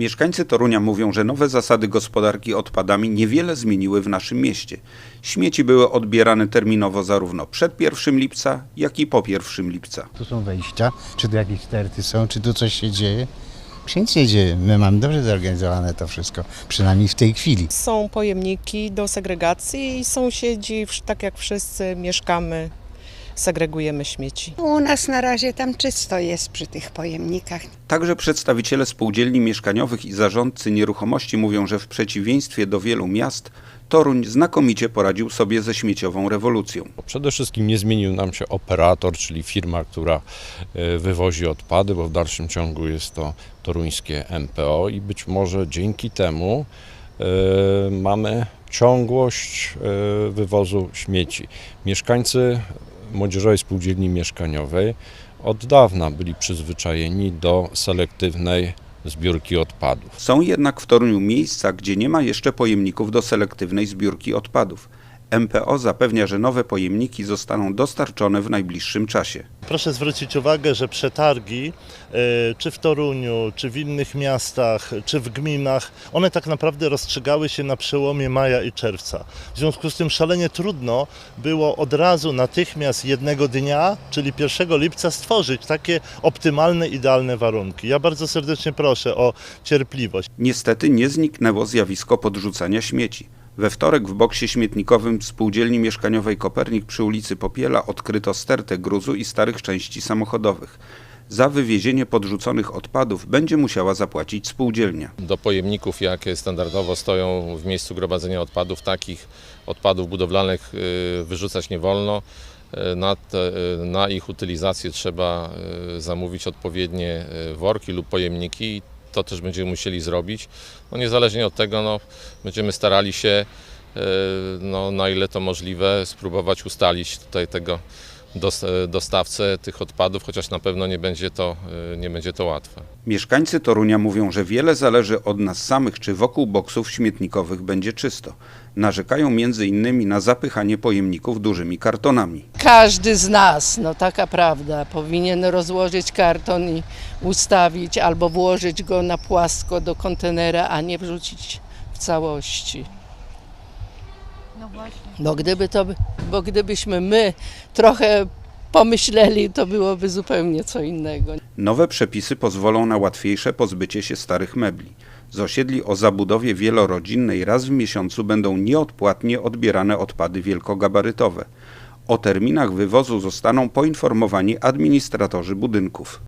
Mieszkańcy Torunia mówią, że nowe zasady gospodarki odpadami niewiele zmieniły w naszym mieście. Śmieci były odbierane terminowo zarówno przed 1 lipca, jak i po 1 lipca. Tu są wejścia, czy tu jakieś sterty są, czy tu coś się dzieje. Się nic nie dzieje. My mamy dobrze zorganizowane to wszystko, przynajmniej w tej chwili. Są pojemniki do segregacji i sąsiedzi, tak jak wszyscy, mieszkamy, segregujemy śmieci. U nas na razie tam czysto jest przy tych pojemnikach. Także przedstawiciele spółdzielni mieszkaniowych i zarządcy nieruchomości mówią, że w przeciwieństwie do wielu miast, Toruń znakomicie poradził sobie ze śmieciową rewolucją. Przede wszystkim nie zmienił nam się operator, czyli firma, która e, wywozi odpady, bo w dalszym ciągu jest to toruńskie MPO i być może dzięki temu e, mamy ciągłość e, wywozu śmieci. Mieszkańcy Młodzieżowej Spółdzielni Mieszkaniowej od dawna byli przyzwyczajeni do selektywnej zbiórki odpadów. Są jednak w Toruniu miejsca, gdzie nie ma jeszcze pojemników do selektywnej zbiórki odpadów. MPO zapewnia, że nowe pojemniki zostaną dostarczone w najbliższym czasie. Proszę zwrócić uwagę, że przetargi, e, czy w Toruniu, czy w innych miastach, czy w gminach, one tak naprawdę rozstrzygały się na przełomie maja i czerwca. W związku z tym szalenie trudno było od razu, natychmiast jednego dnia, czyli 1 lipca, stworzyć takie optymalne, idealne warunki. Ja bardzo serdecznie proszę o cierpliwość. Niestety nie zniknęło zjawisko podrzucania śmieci. We wtorek w boksie śmietnikowym spółdzielni mieszkaniowej Kopernik przy ulicy Popiela odkryto stertę gruzu i starych części samochodowych. Za wywiezienie podrzuconych odpadów będzie musiała zapłacić spółdzielnia. do pojemników, jakie standardowo stoją w miejscu gromadzenia odpadów, takich odpadów budowlanych y, wyrzucać nie wolno. Y, Na, te, y, na ich utylizację trzeba zamówić odpowiednie worki lub pojemniki to też będziemy musieli zrobić. No niezależnie od tego no, będziemy starali się y, no, na ile to możliwe spróbować ustalić tutaj tego dostawcę tych odpadów, chociaż na pewno nie będzie to, y, nie będzie to łatwe. Mieszkańcy Torunia mówią, że wiele zależy od nas samych, czy wokół boksów śmietnikowych będzie czysto. Narzekają między innymi na zapychanie pojemników dużymi kartonami. Każdy z nas, no taka prawda, powinien rozłożyć karton i ustawić albo włożyć go na płasko do kontenera, a nie wrzucić w całości. Bo gdyby to, bo gdybyśmy my trochę pomyśleli, to byłoby zupełnie co innego. Nowe przepisy pozwolą na łatwiejsze pozbycie się starych mebli. Z osiedli o zabudowie wielorodzinnej raz w miesiącu będą nieodpłatnie odbierane odpady wielkogabarytowe. O terminach wywozu zostaną poinformowani administratorzy budynków.